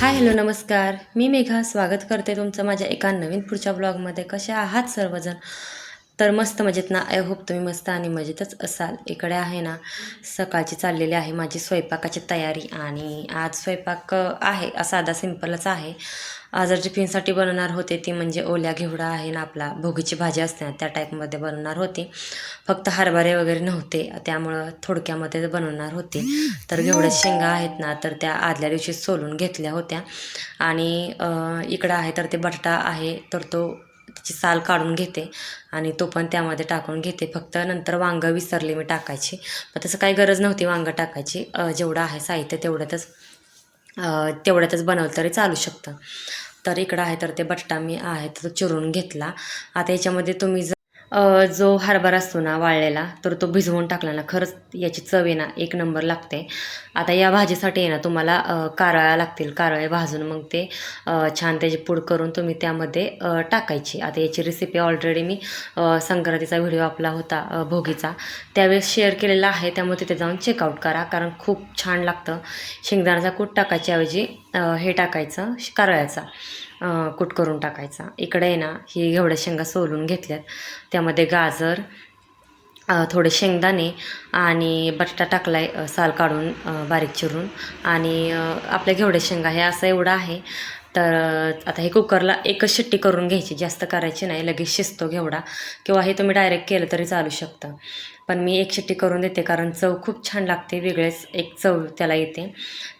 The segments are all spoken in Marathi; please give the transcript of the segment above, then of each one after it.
हाय हॅलो नमस्कार. मी मेघा. स्वागत करते तुमचं माझ्या एका नवीन पुढच्या ब्लॉगमध्ये कसे आहात सर्वजण? तर मस्त मजेत ना? आय होप तुम्ही मस्त आणि मजेतच असाल. इकडे आहे ना सकाळची चाललेली आहे माझी स्वयंपाकाची तयारी आणि आज स्वयंपाक आहे. साधा सिंपलच आहे. आज टिफिनसाठी बनवणार होते ती म्हणजे ओल्या घेवडा आहे ना आपला. भोगीची भाजी असते ना त्या टाईपमध्ये बनवणार होती. फक्त हरभरे वगैरे नव्हते त्यामुळं थोडक्यामध्ये बनवणार होते. तर घेवड्या शेंगा आहेत ना तर त्या आदल्या दिवशी सोलून घेतल्या होत्या. आणि इकडं आहे तर ते बटाटा आहे तर तो त्याची साल काढून घेते. आणि तो पण त्यामध्ये टाकून घेते. फक्त नंतर वांगं विसरले मी टाकायची. पण तसं काही गरज नव्हती वांगं टाकायची. जेवढं आहे साहित्य तेवढ्यातच तेवढ्यातच बनवलं तरी चालू शकतं. तर इकडं आहे तर ते बट्टा मी आहे तर चिरून घेतला. आता याच्यामध्ये तुम्ही जर जो हरभरा असतो ना वाळलेला तर तो भिजवून टाकला ना खरंच याची चव आहे ना एक नंबर लागते. आता या भाजीसाठी आहे ना तुम्हाला कारळ्या लागतील. कारळे भाजून मग ते छान त्याची पूड करून तुम्ही त्यामध्ये टाकायची. आता याची रेसिपी ऑलरेडी मी संक्रांतीचा व्हिडिओ आपला होता भोगीचा. त्यावेळेस शेअर केलेला आहे त्यामुळे तिथे जाऊन चेकआउट करा कारण खूप छान लागतं. शेंगदाण्याचा कूट टाकायच्याऐवजी हे टाकायचं कारळ्याचा. कूट करून टाकायचा. इकडे आहे ना ही घेवड्या शेंगा सोलून घेतल्यात. त्यामध्ये गाजर थोडे शेंगदाणे आणि बटाटा टाकलाय साल काढून बारीक चिरून. आणि आपल्या घेवड्या शेंगा हे असं एवढं आहे. तर आता हे कुकरला एकच शिट्टी करून घ्यायची जास्त करायची नाही. लगेच शिजतो घेवडा. किंवा हे तुम्ही डायरेक्ट केलं तरी चालू शकतं. पण मी एक शिट्टी करून देते कारण चव खूप छान लागते. वेगळेच एक चव त्याला येते.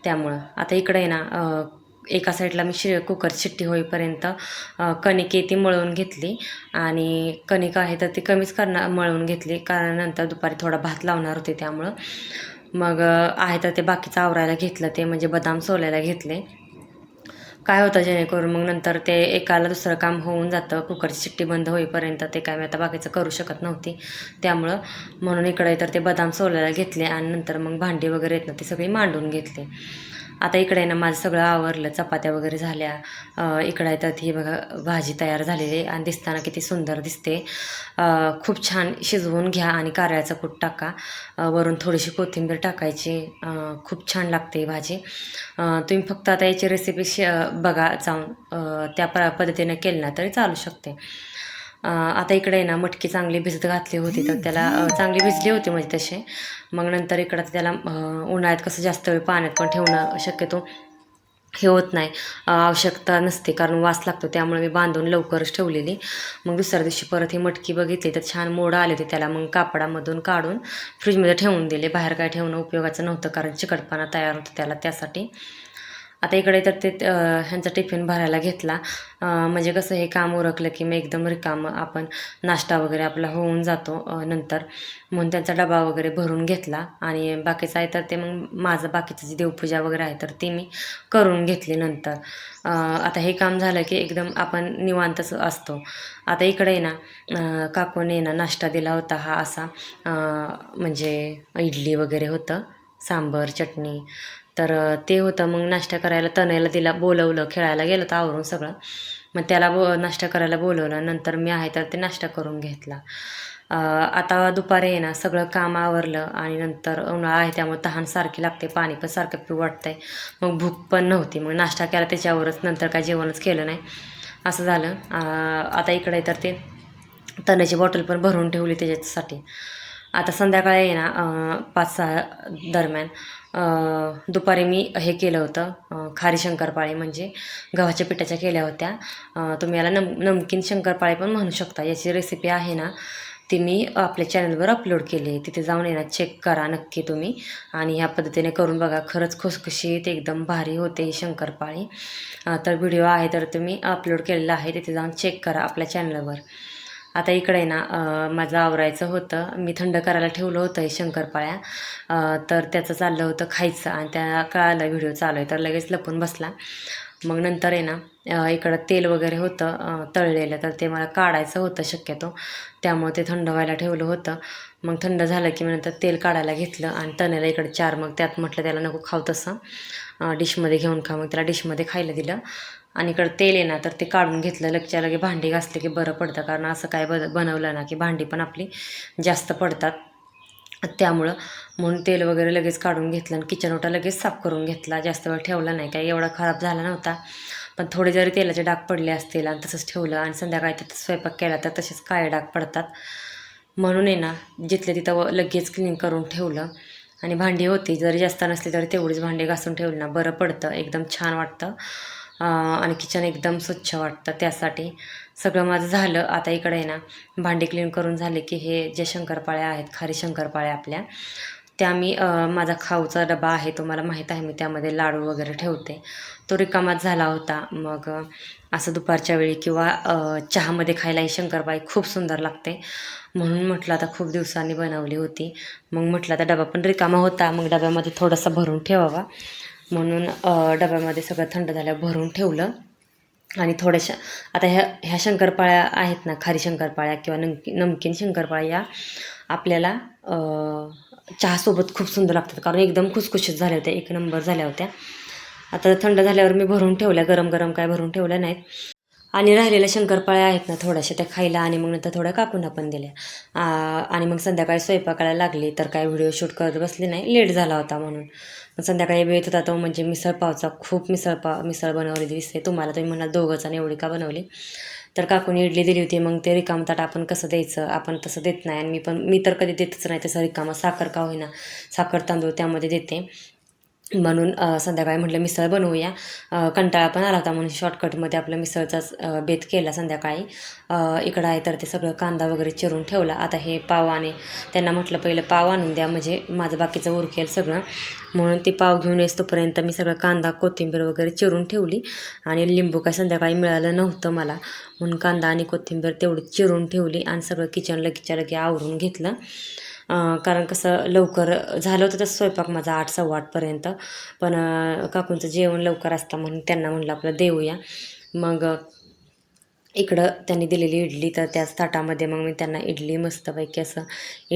त्यामुळं. आता इकडे आहे ना एका साईडला मी शि कुकर शिट्टी होईपर्यंत कणिके कणिक ती मळून घेतली. आणि कणिक आहे तर ती कमीच करणार मळून घेतली. कारण नंतर दुपारी थोडा भात लावणार होते त्यामुळं. मग आहे तर ते बाकीचं आवरायला घेतलं ते म्हणजे बदाम सोलायला घेतले. काय होतं जेणेकरून मग नंतर ते एकाला दुसरं काम होऊन जातं. कुकरची शिट्टी बंद होईपर्यंत ते काय मी आता बाकीचं करू शकत नव्हती. त्यामुळं म्हणून इकडे तर ते बदाम सोलायला घेतले आणि नंतर मग भांडी वगैरे येत ना ती सगळी मांडून घेतली. आता इकडे ना माझं सगळं आवरलं चपात्या वगैरे झाल्या. इकडं येतात ही बघा भाजी तयार झालेली आहे आणि दिसताना किती सुंदर दिसते. खूप छान शिजवून घ्या आणि कारळ्याचं कूट टाका. वरून थोडीशी कोथिंबीर टाकायची. खूप छान लागते ही भाजी. तुम्ही फक्त आता याची रेसिपी शे बघा जाऊन. त्या प पद्धतीने केली ना तरी चालू शकते. आता इकडे आहे ना मटकी चांगली भिजत घातली होती तर त्याला चांगली भिजली होती म्हणजे तसे मग नंतर इकडं त्याला उन्हाळ्यात कसं जास्त वेळ पाण्यात पण ठेवणं शक्यतो हे होत नाही. आवश्यकता नसते कारण वास लागतो त्यामुळे मी बांधून लवकरच ठेवलेली. मग दुसऱ्या दिवशी परत ही मटकी बघितली तर छान मोड आले होते त्याला. मग कापडामधून काढून फ्रीजमध्ये ठेवून दिले. बाहेर काय ठेवणं उपयोगाचं नव्हतं कारण चिकटपणा तयार होतो त्याला त्यासाठी. आता इकडे तर ते ह्यांचा टिफिन भरायला घेतला. म्हणजे कसं हे काम उरकलं की मग एकदम रिकामं आपण नाश्ता वगैरे आपला होऊन जातो नंतर. म्हणून त्यांचा डबा वगैरे भरून घेतला आणि बाकीचं आहे तर ते मग माझं बाकीचं जी देवपूजा वगैरे आहे तर ती मी करून घेतली नंतर. आता हे काम झालं की एकदम आपण निवांतच असतो. आता इकडे आहे ना काकूने ना नाश्ता दिला होता हा असा. म्हणजे इडली वगैरे होतं सांबर चटणी. तर ते होतं. मग नाश्ता करायला तनयला तिला बोलवलं. खेळायला गेलं तर आवरून सगळं. मग त्याला बो नाश्ता करायला बोलवलं. नंतर मी आहे तर ते नाश्ता करून घेतला. आता दुपारी आहे ना सगळं काम आवरलं आणि नंतर उन्हाळा आहे त्यामुळे तहान सारखी लागते. पाणी पण सारखं पिऊ वाटतंय. मग भूक पण नव्हती. मग नाश्ता केला त्याच्यावरच. नंतर काय जेवणच केलं नाही. असं झालं. आता इकडे तर ते तण्याची बॉटल पण भरून ठेवली त्याच्यासाठी. आता संध्याकाळी आहे ना पाच सहा दरम्यान दुपारी मी हे केलं होतं खारी शंकरपाळी म्हणजे गव्हाच्या पिठाच्या केल्या होत्या. तुम्ही याला नम नमकीन शंकरपाळी पण म्हणू शकता. याची रेसिपी आहे ना ती मी आपल्या चॅनलवर अपलोड केली आहे. तिथे जाऊन येणार चेक करा नक्की तुम्ही. आणि ह्या पद्धतीने करून बघा खरंच खुसखुशीत एकदम भारी होते ही शंकरपाळी. तर व्हिडिओ आहे तर तुम्ही अपलोड केलेला आहे. तिथे जाऊन चेक करा आपल्या चॅनलवर आता इकडे ना माझं आवरायचं होतं. मी थंड करायला ठेवलं होतं हे शंकरपाळ्या. तर त्याचं चाललं होतं खायचं आणि त्या कळालं व्हिडिओ चालू आहे. तर लगेच लपून बसला. मग नंतर आहे ना इकडं तेल वगैरे होतं तळलेलं. तर ते मला काढायचं होतं शक्यतो. त्यामुळे ते थंड व्हायला ठेवलं होतं. मग थंड झालं की मी नंतर तेल काढायला घेतलं आणि तण्याला इकडं चार. मग त्यात म्हटलं त्याला नको खाऊ तसं. डिशमध्ये घेऊन खा. मग त्याला डिशमध्ये खायला दिलं. आणि इकडं तेल आहे ना तर ते काढून घेतलं लगच्या लगे भांडी घासले की बरं पडतं. कारण असं काय ब बनवलं ना की भांडी पण आपली जास्त पडतात. त्यामुळं म्हणून तेल वगैरे लगेच काढून घेतलं आणि किचन ओटा लगेच साफ करून घेतला. जास्त वेळ ठेवला नाही काही एवढा खराब झाला नव्हता. पण थोडे जरी तेलाचे डाग पडले असतील आणि तसंच ठेवलं आणि संध्याकाळी तिथं स्वयंपाक केला तर तसेच काळे डाग पडतात. म्हणून आहे ना जिथल्या तिथं व- लगेच क्लीन करून ठेवलं. आणि भांडी होती जरी जास्त नसली तरी तेवढीच भांडी घासून ठेवली ना बरं पडतं. एकदम छान वाटतं. आणि किचन एकदम स्वच्छ वाटतं त्यासाठी. सगळं माझं झालं. आता इकडे आहे ना भांडी क्लीन करून झाले की हे जे शंकरपाळ्या आहेत खारी शंकरपाळ्या आपल्या त्या मी माझा खाऊचा डबा आहे तो मला माहीत आहे. मी त्यामध्ये लाडू वगैरे ठेवते. तो रिकामाच झाला होता. मग असं दुपारच्या वेळी किंवा चहामध्ये खायलाही शंकरपाळी खूप सुंदर लागते. म्हणून म्हटलं आता खूप दिवसांनी बनवली होती. मग म्हटलं आता डबा पण रिकामा होता. मग डब्यामध्ये थोडासा भरून ठेवावा. म्हणून डब्यामध्ये सगळं थंड झाल्यावर भरून ठेवलं. आणि थोड्याशा आता ह्या ह्या शंकरपाळ्या आहेत ना खारी शंकरपाळ्या किंवा नमकी नमकीन शंकरपाळ्या या आपल्याला चहासोबत खूप सुंदर लागतात. कारण एकदम खुसखुशीत झाल्या होत्या एक नंबर झाल्या होत्या. आता थंड झाल्यावर मी भरून ठेवल्या गरम गरम काय भरून ठेवल्या नाहीत. आणि राहिलेल्या शंकरपाळ्या आहेत ना थोड्याशा त्या खायला आणि मग नंतर थोड्या काकूंना पण दिल्या. आणि मग संध्याकाळी स्वयंपाकाला लागली तर काय व्हिडिओ शूट करत बसले नाही लेट झाला होता म्हणून. संध्याकाळी वेळ होता तो म्हणजे मिसळपावचा खूप मिसळपाव मिसळ बनवलेली दिसते. तुम्हाला तुम्ही म्हणाल दोघंच आणि एवढी का बनवली? तर काकूने इडली दिली होती. मग ते रिकाम ताट आपण कसं द्यायचं? आपण तसं देत नाही. आणि मी पण मी तर कधी देतच नाही तसं रिकामं. साखर का होईना. साखर तांदूळ त्यामध्ये देते. म्हणून संध्याकाळी म्हटलं मिसळ बनवूया. कंटाळा पण आला होता म्हणून शॉर्टकटमध्ये आपला मिसळचाच बेत केला संध्याकाळी. इकडं आहे तर ते सगळं कांदा वगैरे चिरून ठेवला. आता हे पाव आणि त्यांना म्हटलं पहिलं पाव आणून द्या. म्हणजे माझं बाकीचं उरकेल सगळं. म्हणून ती पाव घेऊन येस तोपर्यंत मी सगळं कांदा कोथिंबीर वगैरे चिरून ठेवली. आणि लिंबू काय संध्याकाळी मिळालं नव्हतं मला. म्हणून कांदा आणि कोथिंबीर तेवढी चिरून ठेवली आणि सगळं किचन लगेच्या लगे आवरून घेतलं. कारण कसं लवकर झालं होतं तसं स्वयंपाक माझा आठ सव्वा आठपर्यंत पण काकूंचं जेवण लवकर असतं म्हणून त्यांना म्हणलं आपलं देऊया. मग इकडं त्यांनी दिलेली इडली तर त्याच ताटामध्ये मग मी त्यांना इडली मस्तपैकी असं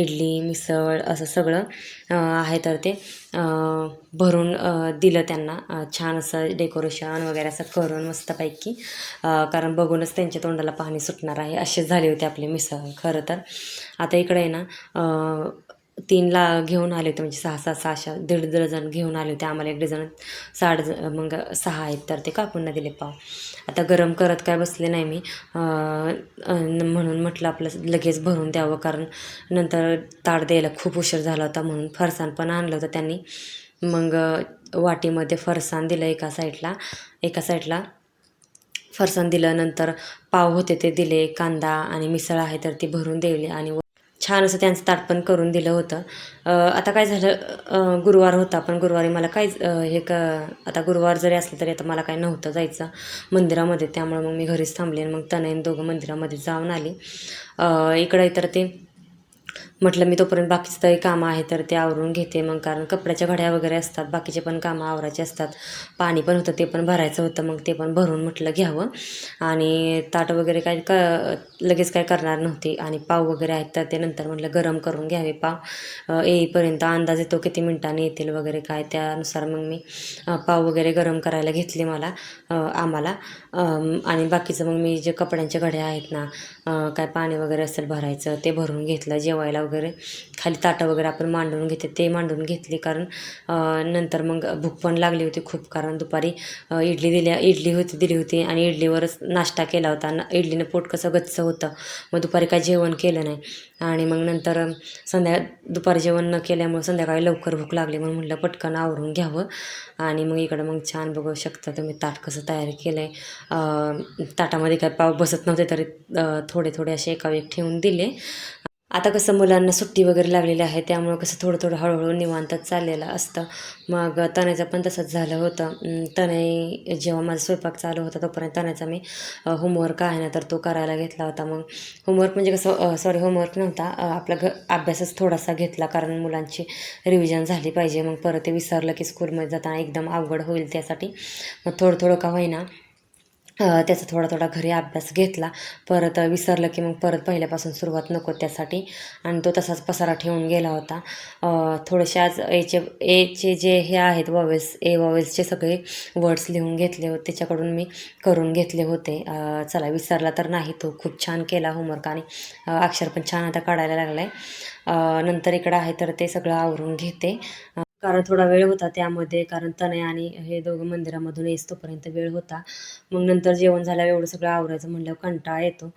इडली मिसळ असं सगळं आहे तर ते भरून दिलं त्यांना. छान असं डेकोरेशन वगैरे असं करून मस्तपैकी कारण बघूनच त्यांच्या तोंडाला पाणी सुटणार आहे. असे झाले होते आपले मिसळ खरं तर. आता इकडे आहे ना तीनला घेऊन आले होते म्हणजे सहा सहा सहाशा दीड जण घेऊन आले होते. आम्हाला एक डझन साठ मग सहा आहेत तर ते काकूंना दिले पाव. आता गरम करत काय बसले नाही मी. म्हणून म्हटलं आपलं लगेच भरून द्यावं कारण नंतर ताड द्यायला खूप उशीर झाला होता म्हणून फरसाण पण आणलं होतं त्यांनी. मग वाटीमध्ये फरसाण दिलं एका साईडला. एका साईडला फरसाण दिलं नंतर पाव होते ते दिले कांदा आणि मिसळ आहे तर ती भरून दिली आणि व- छान असं त्यांचं ताट पण करून दिलं होतं. आता काय झालं गुरुवार होता पण गुरुवारी मला काय हे क आता गुरुवार जरी असलं तरी आता मला काय नव्हतं जायचं मंदिरामध्ये. त्यामुळे मग मी घरीच थांबले आणि मग तनयन दोघं मंदिरामध्ये जाऊन आली. इकडं इकडे तर ते म्हटलं मी तोपर्यंत बाकीचं काही कामं आहे तर ते आवरून घेते मग कारण कपड्याच्या घड्या वगैरे असतात बाकीचे पण कामं आवरायचे असतात. पाणी पण होतं ते पण भरायचं होतं मग ते पण भरून म्हटलं घ्यावं. आणि ताट वगैरे काय क लगेच काय करणार नव्हती. आणि पाव वगैरे आहेत तर ते नंतर म्हटलं गरम करून घ्यावे पाव. येईपर्यंत अंदाज येतो किती मिनिटांनी येतील वगैरे काय त्यानुसार मग मी पाव वगैरे गरम करायला घेतले मला आम्हाला. आणि बाकीचं मग मी जे कपड्यांच्या घड्या आहेत ना काय पाणी वगैरे असेल भरायचं ते भरून घेतलं जेवायला वगैरे. खाली ताटं वगैरे आपण मांडून घेते ते मांडून घेतली कारण नंतर मग भूक पण लागली होती खूप कारण दुपारी इडली दिल्या इडली होती दिली होती आणि इडलीवरच नाश्ता केला होता. ना इडलीनं पोट कसं गच्च होतं. मग दुपारी काय जेवण केलं नाही. आणि मग नंतर संध्या दुपारी जेवण न केल्यामुळे संध्याकाळी लवकर भूक लागली म्हणून म्हटलं पटकन आवरून घ्यावं. आणि मग इकडं मग छान बघू शकता तुम्ही ताट कसं तयार केलं आहे ताटामध्ये काय पाव बसत नव्हते तरी थोडे थोडे असे एका एक ठेवून दिले. आता कसं मुलांना सुट्टी वगैरे लागलेली आहे त्यामुळं कसं थोडं थोडं हळूहळू निवांतच चाललेलं असतं. मग तण्याचं पण तसंच झालं होतं. अं, जेव्हा माझा स्वयंपाक चालू होता तोपर्यंत तण्याचा मी होमवर्क आहे ना तर तो करायला घेतला होता. मग होमवर्क म्हणजे कसं सॉरी होमवर्क नव्हता आपला घ अभ्यासच थोडासा घेतला कारण मुलांची रिव्हिजन झाली पाहिजे. मग परत ते विसरलं की स्कूलमध्ये जाताना एकदम अवघड होईल त्यासाठी. मग थोडं थोडं का होईना त्याचा थोडा थोडा घरी अभ्यास घेतला. परत विसरलं की मग परत पहिल्यापासून सुरुवात नको त्यासाठी. आणि तो तसाच पसारा ठेवून गेला होता. थोडेसे आज एचे एचे जे हे आहेत वॉवेल्स ए वॉवेल्सचे सगळे वर्ड्स लिहून घेतले होते. त्याच्याकडून मी करून घेतले होते. चला विसरला तर नाही. तो खूप छान केला होमवर्क आणि अक्षर पण छान आता काढायला लागला आहे नंतर इकडं आहे तर ते सगळं आवरून घेते. कारण थोडा वेळ होता त्यामध्ये कारण तनय आणि हे दोघं मंदिरामधून येस तोपर्यंत वेळ होता. मग नंतर जेवण झाल्यावर एवढं सगळं आवरायचं म्हणल्यावर कंटाळा येतो.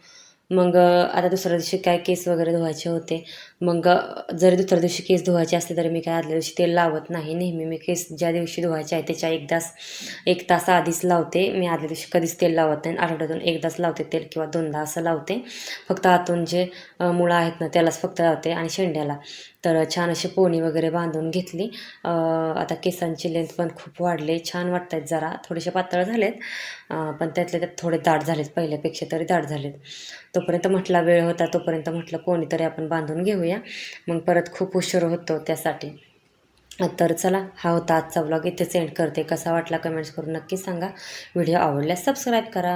मग आता दुसऱ्या दिवशी काय केस वगैरे धुवायचे होते. मग जरी दुसऱ्या दिवशी केस धुवायचे असले तरी मी काय आदल्या दिवशी तेल लावत नाही. नेहमी मी केस ज्या दिवशी धुवायचे आहे त्याच्या एक तास एक तास आधीच लावते. मी आदल्या दिवशी कधीच तेल लावत नाही. आठवड्यातून एकदाच लावते तेल किंवा दोनदा असं लावते. फक्त आतून जे मुळं आहेत ना त्यालाच फक्त लावते आणि शेंड्याला. तर छान अशी पोणी वगैरे बांधून घेतली. आता केसांची लेंथ पण खूप वाढले. छान वाटत आहेत जरा. थोडेसे पातळ झालेत. पण त्यातले त्यात थोडे दाट झालेत. पहिल्यापेक्षा तरी दाट झालेत. तोपर्यंत म्हटला वेळ होता तोपर्यंत म्हटलं कोणीतरी आपण बांधून घेऊया. मग परत खूप उशीर होतो त्यासाठी. तर चला हा होता आजचा ब्लॉग इथेच एंड करते. कसा वाटला कमेंट्स करून नक्की सांगा. व्हिडिओ आवडल्यास सबस्क्राईब करा.